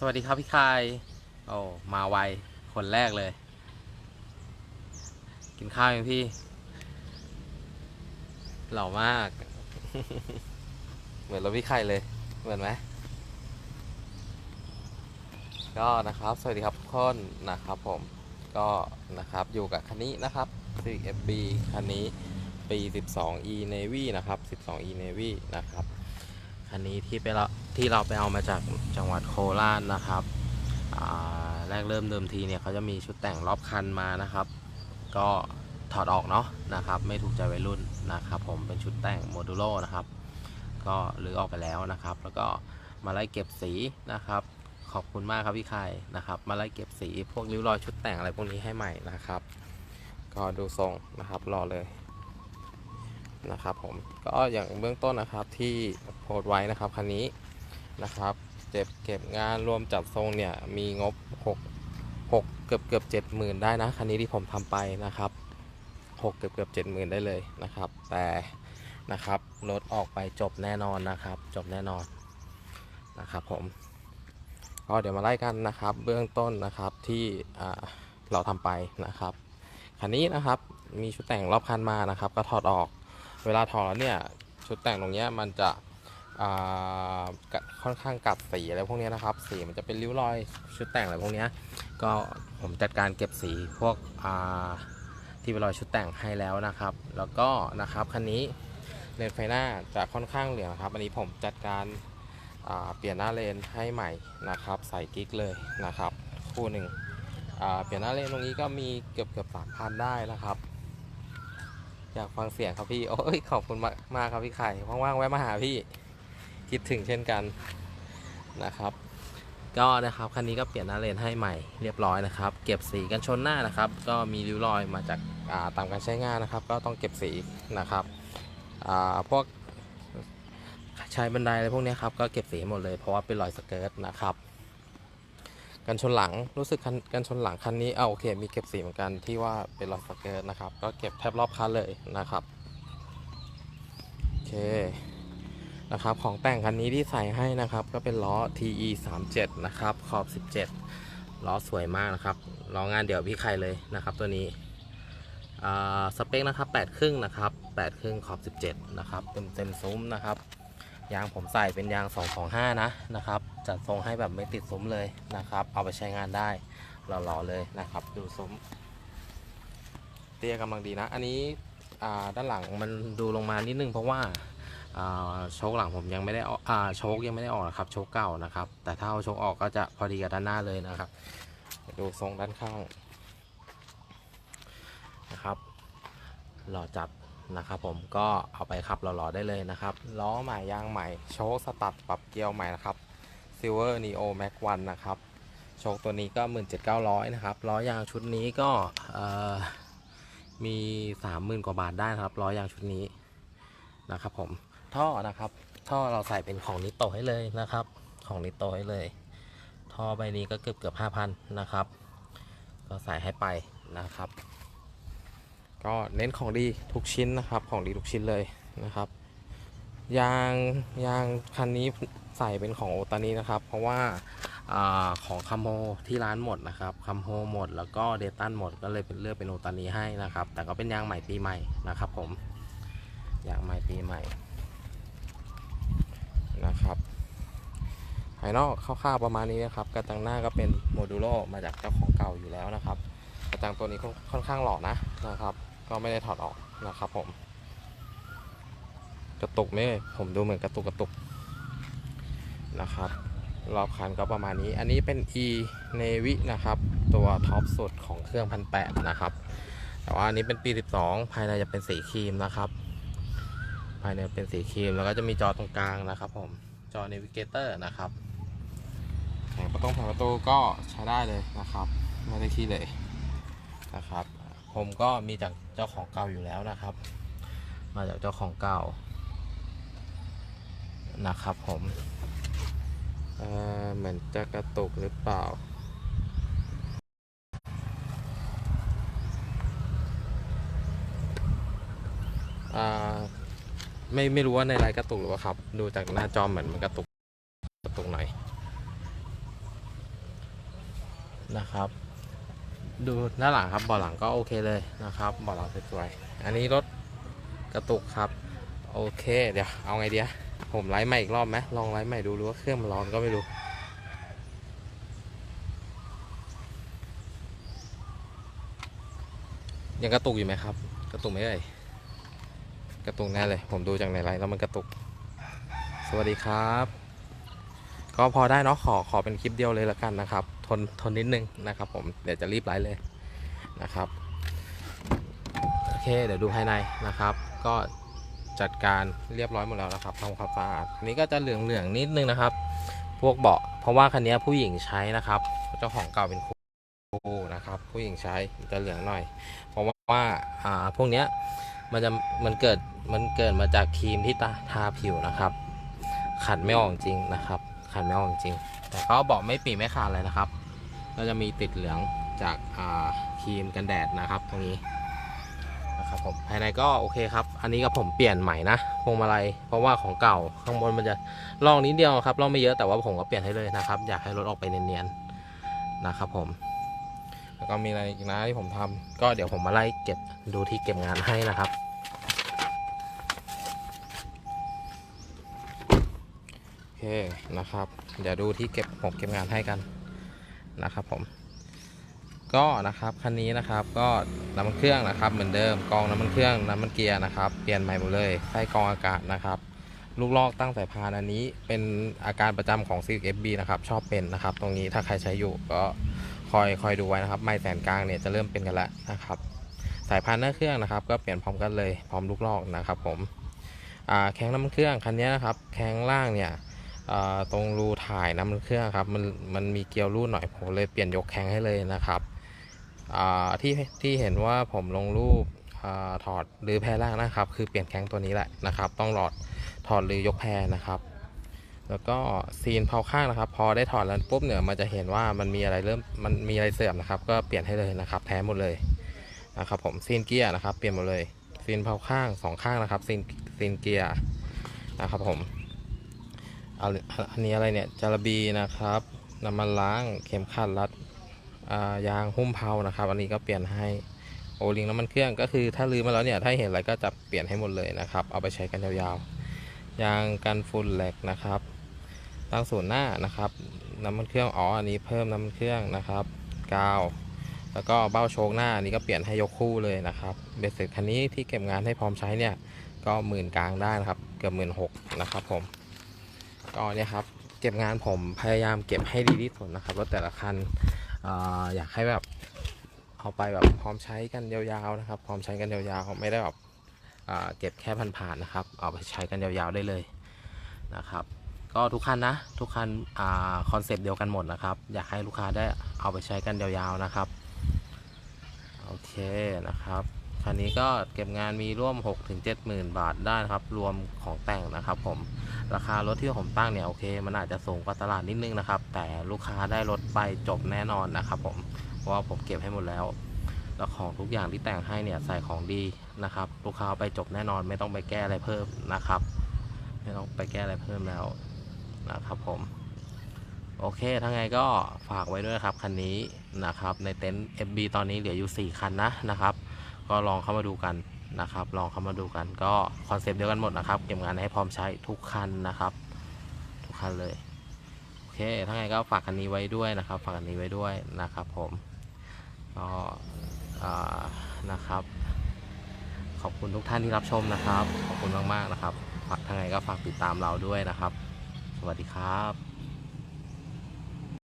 สวัสดีครับพี่คายโอ้มาไว คนแรกเลย กินข้าวยังพี่ หล่อมาก เหมือนเรถพี่ไข่เลย เหมือนไหมก็นะครับ สวัสดีครับทุกคนนะครับผม ก็นะครับอยู่กับคันนี้นะครับ Civic FB คันนี้ปี 12e Navy นะครับ 12e Navy นะครับ คันนี้ที่ไปเรา ที่เราไปเอามาจากจังหวัดโคราชนะครับแรกเริ่มเดิมทีเนี่ยเขาจะมีชุดแต่งรอบคันมานะครับ ก็ถอดออกเนาะนะครับ ไม่ถูกใจวัยรุ่นนะครับ ผมเป็นชุดแต่งโมดูโลนะครับ ก็รื้อออกไปแล้วนะครับ แล้วก็มาไล่เก็บสีนะครับ ขอบคุณมากครับพี่ไข่นะครับ มาไล่เก็บสีพวกริ้วรอยชุดแต่งอะไรพวกนี้ให้ใหม่นะครับ ก็ดูทรงนะครับรอเลยนะครับผมก็อย่างเบื้องต้นนะครับที่โพสไว้นะครับคันนี้ นะครับเก็บเก็บงานรวมจัดทรงเนี่ยมีงบ 6 6 เกือบเกือบเจ็ดหมื่นได้นะคันนี้ที่ผมทำไปนะครับ 6 เกือบเกือบเจ็ดหมื่นได้เลยนะครับ แต่นะครับรถออกไปจบแน่นอนนะครับ จบแน่นอนนะครับผมก็เดี๋ยวมาไล่กันนะครับ เบื้องต้นนะครับที่เราทำไปนะครับคันนี้นะครับมีชุดแต่งรอบคันมานะครับ ก็ถอดออก เวลาถอดแล้วเนี่ยชุดแต่งตรงนี้มันจะ ค่อนข้างกัดสีอะไรพวกนี้นะครับ สีมันจะเป็นริ้วรอยชุดแต่งอะไรพวกนี้ก็ผมจัดการเก็บสีพวกที่เป็นรอยชุดแต่งให้แล้วนะครับ แล้วก็นะครับคันนี้เลนไฟหน้าจะค่อนข้างเหลืองครับ อันนี้ผมจัดการาเปลี่ยนหน้าเลนให้ใหม่นะครับ ใส่กิ๊กเลยนะครับ คู่หนึ่งเปลี่ยนหน้าเลนตรงนี้ก็มีเกือบเกือบสามพันได้นะครับอยากฟังเสียงครับพี่ โอ้ยขอบคุณมากมากครับพี่ไข่ ว่างๆ แวะมาหาพี่ คิดถึงเช่นกันนะครับ ก็นะครับคันนี้ก็เปลี่ยนหน้าเลนให้ใหม่เรียบร้อยนะครับ เก็บสีกันชนหน้านะครับ ก็มีริ้วรอยมาจากาตามการใช้งานนะครับ ก็ต้องเก็บสีนะครับพวกใช้บันไดอะไรพวกนี้ครับก็เก็บสีหมดเลยเพราะว่าเป็นรอยสเกิร์ตนะครับกันชนหลังรู้สึกกันชนหลังคันนี้เอาโอเคมีเก็บสีเหมือนกันที่ว่าเป็นรอยสเกิร์ตนะครับ ก็เก็บแทบรอบคันเลยนะครับโอเค นะครับของแต่งคันนี้ที่ใส่ให้นะครับ ก็เป็นล้อ TE 37นะครับขอบ 17ล้อสวยมากนะครับล้องานเดี่ยวพี่ใครเลยนะครับ ตัวนี้สเปคนะครับ8ครึ่งนะครับ8ครึ่งขอบ 17นะครับเต็มเต็มซุ้มนะครับยางผมใส่เป็นยาง 225 นะนะครับจัดทรงให้แบบไม่ติดซุ้มเลยนะครับ เอาไปใช้งานได้หล่อๆเลยนะครับ ดูซุ้ม เตี้ยกำลังดีนะ อันนี้ด้านหลังมันดูลงมานิดนึงเพราะว่า โชคหลังผมยังไม่ได้ออกอ่าโชคยังไม่ได้ออกนะครับโชคเก่านะครับ แต่ถ้าเอาโชคออกก็จะพอดีกับด้านหน้าเลยนะครับดูทรงด้านข้างนะครับหล่อจัดนะครับผมก็เอาไปขับหล่อๆได้เลยนะครับล้อใหม่ยางใหม่โชคสตัดปรับเกียวใหม่นะครับ Silver Neo Max 1นะครับโชคตัวนี้ก็ 17,900นะครับล้อยางชุดนี้ก็มี 30,000 กว่าบาทได้นะครับล้อยางชุดนี้นะครับผม ท่อนะครับ ท่อเราใส่เป็นของนิโตให้เลยนะครับ ของนิโตให้เลย ท่อใบนี้ก็เกือบเกือบ5,000นนะครับ ก็ใส่ให้ไปนะครับ ก็เน้นของดีทุกชิ้นนะครับ ของดีทุกชิ้นเลยนะครับยางยางคันนี้ใส่เป็นของโอตานีนะครับ เพราะว่าอของคัมโฮที่ร้านหมดนะครับคัมโฮหมดแล้วก็เดตันหมดก็เลยเป็นเลือกเป็นโอตานีให้นะครับ แต่ก็เป็นยางใหม่ปีใหม่นะครับผมยางใหม่ปีใหม่ นะครับภายนอกคร่าวๆประมาณนี้นะครับกระจังหน้าก็เป็นโมดูโลมาจากเจ้าของเก่าอยู่แล้วนะครับกระจังตัวนี้ค่อนค่อนข้างหล่อนะนะครับ ก็ไม่ได้ถอดออกนะครับผม กระตุกไหมผมดูเหมือนกระตุกกระตุกนะครับรอบคันก็ประมาณนี้ อันนี้เป็น e navy นะครับ ตัวท็อปสุดของเครื่องพันแปนะครับ แต่ว่าอันนี้เป็นปี 12 ภายในจะเป็นสีครีมนะครับายในเป็นสีครีมแล้วก็จะมีจอตรงกลางนะครับ ผมจอ navigator นะครับแผงประตูแผงประตูก็ใช้ได้เลยนะครับไม่ได้ที่เลยนะครับ ผมก็มีจากเจ้าของเก่าอยู่แล้วนะครับ มาจากเจ้าของเก่านะครับผมเอ่อเหมือนจะกระตุกหรือเปล่าอ่า ไม่ไม่รู้ว่าในไลน์กระตุกหรือเปล่าครับ ดูจากหน้าจอเหมือนมันกระตุกกระตุกหน่อยนะครับ ดูด้าหลังครับเบาะหลังก็โอเคเลยนะครับเบาะหลังสวยๆอันนี้รถกระตุกครับ โอเค เดี๋ยวเอาไงเดียผมไลฟ์ใหม่อีกรอบไหมลองไลฟ์ใหม่ดูรือว่าเครื่องมันร้อนก็ไม่รู้ยังกระตุกอยู่ไหมครับ กระตุกไหมเอ่ย กระตุกแน่เลย ผมดูจากในไลฟ์แล้วมันกระตุก สวัสดีครับ ก็พอได้เนาะขอขอเป็นคลิปเดียวเลยละกันนะครับ ทนทนนิดนึงนะครับผมเดี๋ยวจะรีบไลฟ์เลยนะครับโอเคเดี๋ยวดูภายในนะครับ ก็จัดการเรียบร้อยหมดแล้วนะครับทำความสะอาดอันนี้ก็จะเหลืองเหลืองนิดนึงนะครับ พวกเบาะเพราะว่าคันนี้ผู้หญิงใช้นะครับ เจ้าของเก่าเป็นครูนะครับ ผู้หญิงใช้จะเหลืองหน่อย เพราะว่าอ่าพวกเนี้ย มันจะมันเกิดมันเกิดมาจากครีมที่ตาทาผิวนะครับ ขัดไม่ออกจริงนะครับ ขัดไม่ออกจริง แต่ก็บอกไม่ปีไม่ขาดเลยนะครับ ก็จะมีติดเหลืองจากาครีมกันแดดนะครับ ตรงนี้นะครับผมภายในก็โอเคครับ อันนี้ก็ผมเปลี่ยนใหม่นะพวงมาลัยเพราะว่าของเก่าข้างบนมันจะลองนิดเดียวครับลองไม่เยอะแต่ว่าผมก็เปลี่ยนให้เลยนะครับ อยากให้รถออกไปเนียนๆนะครับผม แล้วก็มีอะไรอีกนะที่ผมทำก็เดี๋ยวผมมาไล่เก็บดูที่เก็บงานให้นะครับ โอเคนะครับ เดี๋ยวดูที่เก็บผมเก็บงานให้กันนะครับผม ก็นะครับคันนี้นะครับก็น้ำมันเครื่องนะครับ เหมือนเดิมกองน้ำมันเครื่องน้ำมันเกียร์นะครับ เปลี่ยนใหม่หมดเลยไส้กองอากาศนะครับลูกลอกตั้งสายพานอันนี้เป็นอาการประจำของ c ี FB นะครับ ชอบเป็นนะครับ ตรงนี้ถ้าใครใช้อยู่ก็ อยคอยดูไว้นะครับไม้แสนกลางเนี่ยจะเริ่มเป็นกันแล้วนะครับ สายพานหน้าเครื่องนะครับ ก็เปลี่ยนพร้อมกันเลยพร้อมลูกลอกนะครับผมแข้งน้ำมันเครื่องคันนี้นะครับแข้งล่างเนี่ยตรงรูถ่ายน้ำมันเครื่องครับมันมันมีเกลียวรูดหน่อยผมเลยเปลี่ยนยกแข้งให้เลยนะครับที่ที่เห็นว่าผมลงรูปอถอดหรือแพร่ล่างนะครับ คือเปลี่ยนแข้งตัวนี้แหละนะครับ ต้องหลอดถอดหรือยกแพรนะครับ แล้วก็ซีนเผาข้างนะครับ พอได้ถอดแล้วปุ๊บเนี่ยมันจะเห็นว่ามันมีอะไรเริ่มมันมีอะไรเสื่อมนะครับ ก็เปลี่ยนให้เลยนะครับ แท้หมดเลยนะครับ ผมซีนเกียร์นะครับ เปลี่ยนหมดเลยซีนเผาข้างสองข้างนะครับซีนซีนเกียร์นะครับ ผมเอาอันนี้อะไรเนี่ยจารบีนะครับน้ำมันล้างเข็มขัดรัดยางหุ้มเพลานะครับ อันนี้ก็เปลี่ยนให้โอลิงน้ำมันเครื่องก็คือถ้าลืมมาแล้วเนี่ยถ้าเห็นอะไรก็จะเปลี่ยนให้หมดเลยนะครับ เอาไปใช้กันยาวๆยางกันฝุ่นแหลกนะครับ ตั้งศูนหน้านะครับ น้ำมันเครื่องอ๋ออันนี้เพิ่มน้ำมันเครื่องนะครับกาว แล้วก็เบ้าโชคหน้าอันนี้ก็เปลี่ยนให้ยกคู่เลยนะครับเบสเสร็จคันนี้ที่เก็บงานให้พร้อมใช้เนี่ยก็หมื่นกลางได้นะครับ เกือบหมื่นหกนะครับผมก็เนี่ยครับเก็บงานผมพยายามเก็บให้ดีที่สุดนะครับรถแต่ละคันออยากให้แบบเอาไปแบบพร้อมใช้กันยาวๆนะครับ พร้อมใช้กันยาวๆไม่ได้แบบเก็บแค่ผ่านๆนะครับ เอาไปใช้กันยาวๆได้เลยนะครับ ก็ทุกคันนะ ทุกคันคอนเซปต์เดียวกันหมดนะครับ อยากให้ลูกค้าได้เอาไปใช้กันยาวๆนะครับ โอเคนะครับคันนี้ก็เก็บงานมีร่วม 6-70,000บาทได้ครับ รวมของแต่งนะครับผมราคารถที่ผมตั้งเนี่ยโอเค มันอาจจะสูงกว่าตลาดนิดนึงนะครับ แต่ลูกค้าได้รถไปจบแน่นอนนะครับผมเพราะว่าผมเก็บให้หมดแล้วแล้วของทุกอย่างที่แต่งให้เนี่ยใส่ของดีนะครับ ลูกค้าไปจบแน่นอนไม่ต้องไปแก้อะไรเพิ่มนะครับ ไม่ต้องไปแก้อะไรเพิ่มแล้ว นะครับผม โอเคทั้งไงก็ฝากไว้ด้วยครับ คันนี้นะครับ ในเต็นท์ FB ตอนนี้เหลืออยู่ 4 คันนะนะครับ ก็ลองเข้ามาดูกันนะครับ ลองเข้ามาดูกันก็คอนเซปต์เดียวกันหมดนะครับ เก็บงานให้พร้อมใช้ทุกคันนะครับ ทุกคันเลย โอเคทั้งไงก็ฝากคันนี้ไว้ด้วยนะครับ ฝากคันนี้ไว้ด้วยนะครับผมก็นะครับ ขอบคุณทุกท่านที่รับชมนะครับ ขอบคุณมากๆนะครับ ฝากทั้งไงก็ฝากติดตามเราด้วยนะครับ สวัสดีครับ